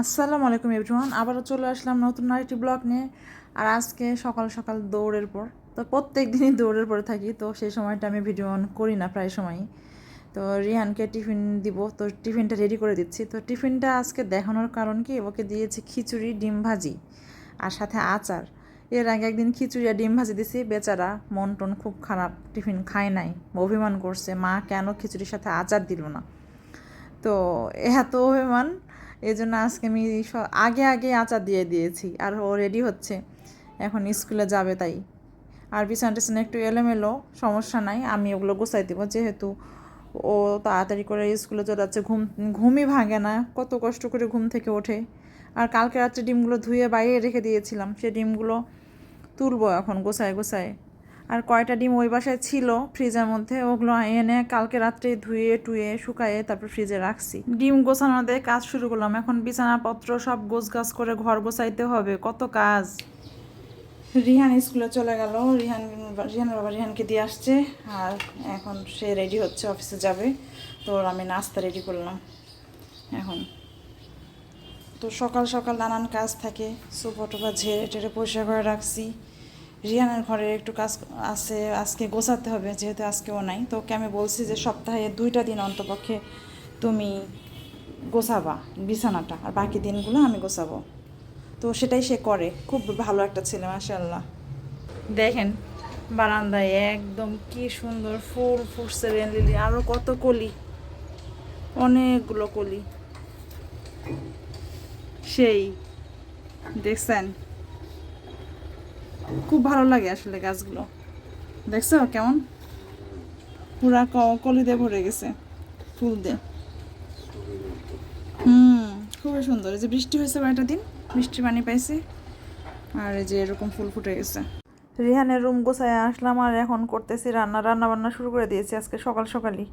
আসসালামু আলাইকুম এভরিওয়ান, আবারও চলে আসলাম নতুন আরেকটি ব্লগ নিয়ে। আর আজকে সকাল সকাল দৌড়ের পর, তো প্রত্যেক দিনই দৌড়ের পরে থাকি, তো সেই সময়টা আমি ভিডিও অন করি না প্রায় সময়ই। তো রিহানকে টিফিন দিব, তো টিফিনটা রেডি করে দিচ্ছি। তো টিফিনটা আজকে দেখানোর কারণ কি? ওকে দিয়েছি খিচুড়ি, ডিম ভাজি আর সাথে আচার। এর আগে একদিন খিচুড়ি আর ডিম ভাজি দিছি, বেচারা মন টন খুব খারাপ, টিফিন খায় নাই, অভিমান করছে, মা কেন খিচুড়ির সাথে আচার দিল না? তো এত অভিমান এই জন্য আজকে আমি স- আগে আগে আচার দিয়ে দিয়েছি আর ও রেডি হচ্ছে। এখন স্কুলে যাবে তাই। আর বিছানা টিছানা একটু এলোমেলো, সমস্যা নাই, আমি ওগুলো গুছাই দেবো। যেহেতু ও তাড়াতাড়ি করে স্কুলে চলে যাচ্ছে, ঘুম, ঘুমই ভাঙে না, কত কষ্ট করে ঘুম থেকে ওঠে। আর কালকে রাত্রে ডিমগুলো ধুয়ে বাইরে রেখে দিয়েছিলাম সেই ডিমগুলো তুলবো এখন গোছায় গোছায়। আর কয়টা ডিম ওই বাসায় ছিল ফ্রিজের মধ্যে, ওগুলো এনে কালকে রাত্রে ধুয়ে, টুয়ে, শুকায়ে তারপর ফ্রিজে রাখছি। ডিম গোছানো দিয়ে কাজ শুরু করলাম। এখন বিছানাপত্র সব গোছ গাছ করে ঘর গোছাইতে হবে। কত কাজ। রিহান স্কুলে চলে গেল। রিহান, রিহানের বাবা রিহানকে দিয়ে আসছে। আর এখন সে রেডি হচ্ছে, অফিসে যাবে। তো আমি নাস্তা রেডি করলাম। এখন তো সকাল সকাল নানান কাজ থাকে। সোফা টোফা ঝেড়ে টেড়ে পরিষ্কার করে রাখছি। রিয়ানের ঘরে একটু কাজ আছে, আজকে গোছাতে হবে, যেহেতু আজকেও নাই। তো ওকে আমি বলছি যে সপ্তাহে দুইটা দিন অন্তপক্ষে তুমি গোছাবা বিছানাটা, আর বাকি দিনগুলো আমি গোছাবো। তো সেটাই সে করে, খুব ভালো একটা ছেলে মাশাল্লাহ দেখেন, বারান্দায় একদম কি সুন্দর ফুল ফুটছে রেন লিলি আরও কত কলি, অনেকগুলো কলি। সেই, দেখছেন? খুব ভালো লাগে আসলে গাছগুলো। দেখছ কেমন? পুরা ক- কলি দিয়ে ভরে গেছে ফুল দিয়ে। হুম, খুবই সুন্দর। এই যে বৃষ্টি হয়েছে কয়েকটা দিন, বৃষ্টির পানি পাইছে, আর এই যে এরকম ফুল ফুটে গেছে। রিহানের রুম গোছায় আসলাম আর এখন করতেছি রান্না। রান্না বান্না শুরু করে দিয়েছি আজকে সকাল সকালই।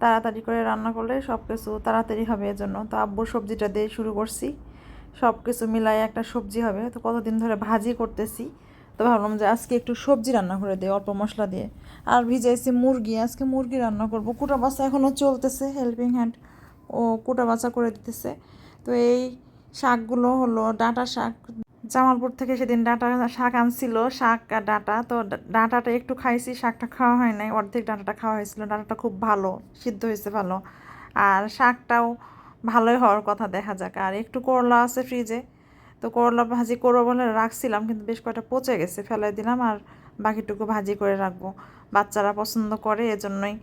তাড়াতাড়ি করে রান্না করলে সব কিছু তাড়াতাড়ি হবে এর জন্য তো আব্বুর সবজিটা দিয়ে শুরু করছি। সব কিছু মিলাই একটা সবজি হবে। তো কতদিন ধরে ভাজি করতেছি। তো ভাবলাম যে আজকে একটু সবজি রান্না করে দিই, অল্প মশলা দিয়ে। আর ভিজাইছি মুরগি, আজকে মুরগি রান্না করব। কুটা বাচ্চা এখনও চলতেছে হেল্পিং হ্যান্ড ও কুটা বাচ্চা করে দিতেছে। তো এই শাকগুলো হলো ডাঁটা শাক। জামালপুর থেকে সেদিন ডাঁটা শাক আনছিল, শাক আর ডাঁটা। তো ডাঁটাটা একটু খাইছি, শাকটা খাওয়া হয় নাই, অর্ধেক ডাঁটাটা খাওয়া হয়েছিল। ডাঁটাটা খুব ভালো, সিদ্ধ হয়েছে ভালো। আর শাকটাও ভালোই হওয়ার কথা দেখা যাক। আর একটু করলা আছে ফ্রিজে তো করলা ভাজি করব বলে রাখছিলাম, কিন্তু বেশ কয়টা পচে গেছে, ফেলাই দিলাম আর বাকিটুকু ভাজি করে রাখব। বাচ্চারা পছন্দ করে, এজন্যই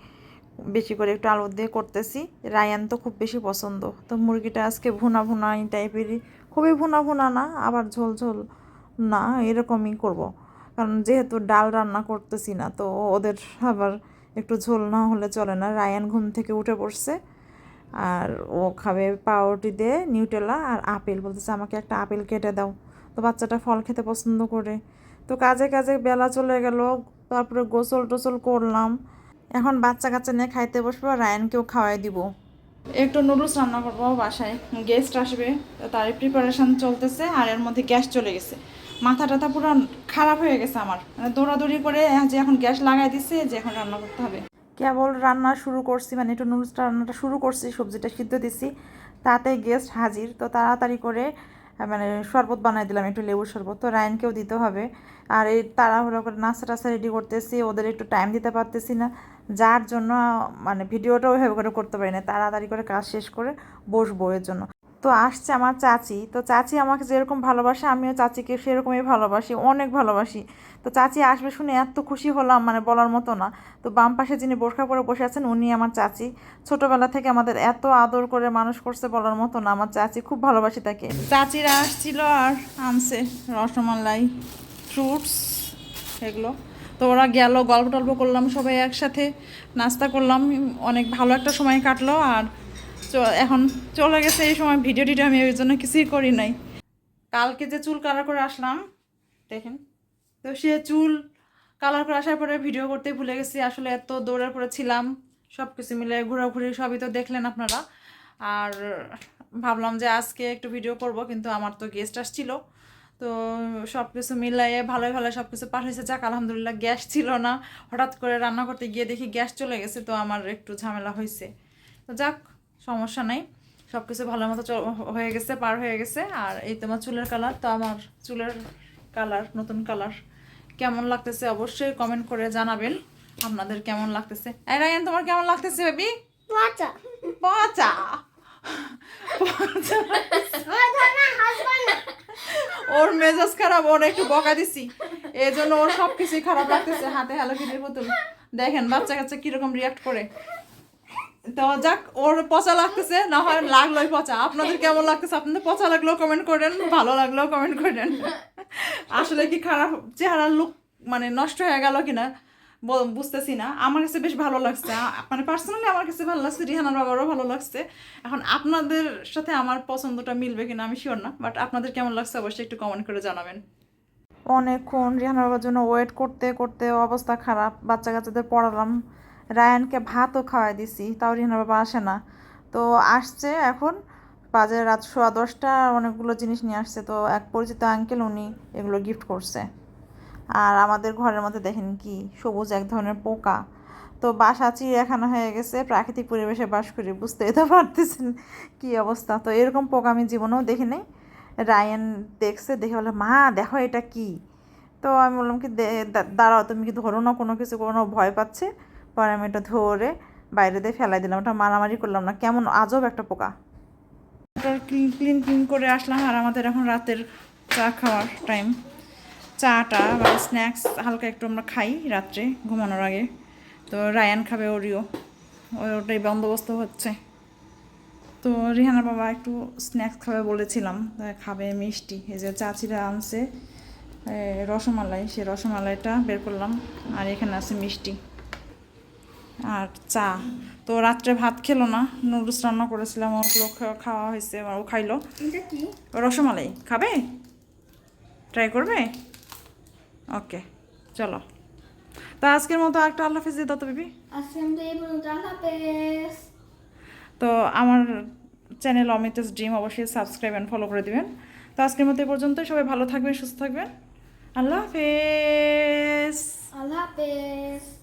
বেশি করে একটু আলু দিয়ে করতেছি। রায়ান তো খুব বেশি পছন্দ। তো মুরগিটা আজকে ভুনা ভুনা এই টাইপেরই, খুবই ভুনা ভুনা না, আবার ঝোল ঝোল না, এরকমই করব। কারণ যেহেতু ডাল রান্না করতেছি না, তো ওদের আবার একটু ঝোল না হলে চলে না। রায়ান ঘুম থেকে উঠে পড়ছে আর ও খাবে পাউরুটি দিয়ে নিউটেলা আর আপেল। বলতেছে, আমাকে একটা আপেল কেটে দাও। তো বাচ্চাটা ফল খেতে পছন্দ করে। তো কাজে কাজে বেলা চলে গেল, তারপরে গোসল টোসল করলাম। এখন বাচ্চা কাচ্চা নিয়ে খাইতে বসবো রায়ানকেও খাওয়াই দিব। একটু নুডলস রান্না করব বাসায়। গেস্ট আসবে, তো তারই প্রিপারেশন চলতেছে আর এর মধ্যে গ্যাস চলে গেছে। মাথা টাথা পুরো খারাপ হয়ে গেছে আমার। মানে দৌড়াদৌড়ি করে যে এখন গ্যাস লাগাই দিছে যে এখন রান্না করতে হবে। কেবল রান্না শুরু করছি মানে একটু নুডলসটা রান্নাটা শুরু করছি, সবজিটা সিদ্ধ দিছি। তাতে গেস্ট হাজির, তো তাড়াতাড়ি করে মানে শরবত বানাই দিলাম, একটু লেবুর শরবত। তো রায়নকেও দিতে হবে। আর এই তাড়াহুড়ো করে নাস্তা টাস্তা রেডি করতেছি, ওদের একটু টাইম দিতে পারতেছি না। যার জন্য মানে ভিডিওটা ওইভাবে করে করতে পারি না। তাড়াতাড়ি করে কাজ শেষ করে বসবো এর জন্য। তো আসছে আমার চাচি। তো চাচি আমাকে যেরকম ভালোবাসে, আমিও চাচিকে সেরকমই ভালোবাসি, অনেক ভালোবাসি। তো চাচি আসবে শুনে এত খুশি হলাম মানে বলার মতো না। তো বাম পাশে যিনি বোরখা পরে বসে আছেন, উনি আমার চাচি। ছোটবেলা থেকে আমাদের এত আদর করে মানুষ করছে বলার মতো না। আমার চাচি খুব ভালোবাসি তাকে। চাচিরা আসছিল আর আনছে রসমালাই, ফ্রুটস, এগুলো। তো ওরা গেল, গল্প টল্প করলাম সবাই একসাথে। নাস্তা করলাম, অনেক ভালো একটা সময় কাটলো। আর এখন চলে গেছে এই সময় ভিডিও টিডিও আমি ওই জন্য কিছুই করি নাই। কালকে যে চুল কালার করে আসলাম, দেখেন। তো সে চুল কালার করে আসার পরে ভিডিও করতে ভুলে গেছি, আসলে এত দৌড়ার পরে ছিলাম সব কিছু মিলে ঘোরাঘুরি সবই তো দেখলেন আপনারা। আর ভাবলাম যে আজকে একটু ভিডিও করব, কিন্তু আমার তো গেস্ট আসছিল। তো সব কিছু মিলাইয়ে ভালোই ভালো সব কিছু পার হয়েছে যাক, আলহামদুলিল্লাহ গ্যাস ছিল না। হঠাৎ করে রান্না করতে গিয়ে দেখি গ্যাস চলে গেছে, তো আমার একটু ঝামেলা হয়েছে। তো যাক সমস্যা নাই। সব কিছু ভালো মতো হয়ে গেছে পার হয়ে গেছে। আর এই তোমার চুলের কালার তো আমার চুলের কালার নতুন কালার কেমন লাগতেছে অবশ্যই কমেন্ট করে জানাবেন। আপনাদের কেমন লাগতেছে? এই রায়ান তোমার কেমন লাগতেছে বেবি পচা। পচা। ওর মেজাজ খারাপ ওর একটু বকা দিছি। এই জন্য ওর সব কিছুই খারাপ লাগতেছে হাতে হ্যালো কিটির বোতল। দেখেন বাচ্চা কাচ্চা কীরকম রিয়াক্ট করে। তো যাক, ওর পচা লাগতেছে, না হয় লাগলোই পচা। আপনাদের কেমন লাগতেছে? আপনাদের পচা লাগলেও কমেন্ট করেন, ভালো লাগলেও কমেন্ট করেন। আসলে কি খারাপ চেহারার লুক মানে নষ্ট হয়ে গেল কিনা বুঝতেছি না। আমার কাছে বেশ ভালো লাগছে। মানে পার্সোনালি আমার কাছে ভালো লাগছে, রিহানার বাবারও ভালো লাগছে। এখন আপনাদের সাথে আমার পছন্দটা মিলবে কিনা আমি শিওর না বাট আপনাদের কেমন লাগছে অবশ্যই একটু কমেন্ট করে জানাবেন। অনেকক্ষণ রিহানার বাবার জন্য ওয়েট করতে করতে অবস্থা খারাপ। বাচ্চা কাচ্চাদের পড়ালাম। রায়ানকে ভাতও খাওয়াই দিছি, তাও রিহানার বাবা আসে না। তো আসছে এখন, বাজে রাত সোয়া দশটা, অনেকগুলো জিনিস নিয়ে আসছে। তো এক পরিচিত আঙ্কেল উনি এগুলো গিফট করছে। আর আমাদের ঘরের মধ্যে দেখেন কি, সবুজ এক ধরনের পোকা। তো বাসা চিড়িয়াখানা হয়ে গেছে, প্রাকৃতিক পরিবেশে বাস করি, বুঝতেই তো পারতেছেন কী অবস্থা। তো এরকম পোকা আমি জীবনেও দেখি নাই। রায়ান দেখছে, দেখে বলে, মা, দেখো এটা কি? তো আমি বললাম কি দাঁড়াও, তুমি কি ধরো না কোনো কিছু, কোনো ভয় পাচ্ছে? পরে আমি এটা ধরে বাইরে দিয়ে ফেলাই দিলাম। ওটা মারামারি করলাম না। কেমন আজব একটা পোকা। ক্লিন ক্লিন ক্লিন করে আসলাম আর আমাদের এখন রাতের চা খাওয়ার টাইম চাটা বা স্ন্যাক্স হালকা একটু আমরা খাই রাত্রে ঘুমানোর আগে। তো রায়ান খাবে ওরিও। ওটাই বন্দোবস্ত হচ্ছে। তো রিহানার বাবা একটু স্ন্যাক্স খাবে বলেছিলাম। খাবে মিষ্টি। এই যে চাচিরা আনছে রসমালাই। সে রসমালাইটা বের করলাম। আর এখানে আছে মিষ্টি। আর চা। তো রাত্রে ভাত খেলো না নুডলস রান্না করেছিলাম ওগুলো খাওয়া হয়েছে ও খাইলো। রসমালাই খাবে? ট্রাই করবে? ওকে চলো। তো আজকের মতো একটা আল্লাহ হাফিজ দিয়ে দাও তো বিবি। তো আমার চ্যানেল অমিতাস ড্রিম অবশ্যই সাবস্ক্রাইব অ্যান্ড ফলো করে দিবেন। তো আজকের মতো এই পর্যন্ত সবাই ভালো থাকবেন সুস্থ থাকবেন। আল্লাহ হাফেজ। আল্লাহ হাফেজ।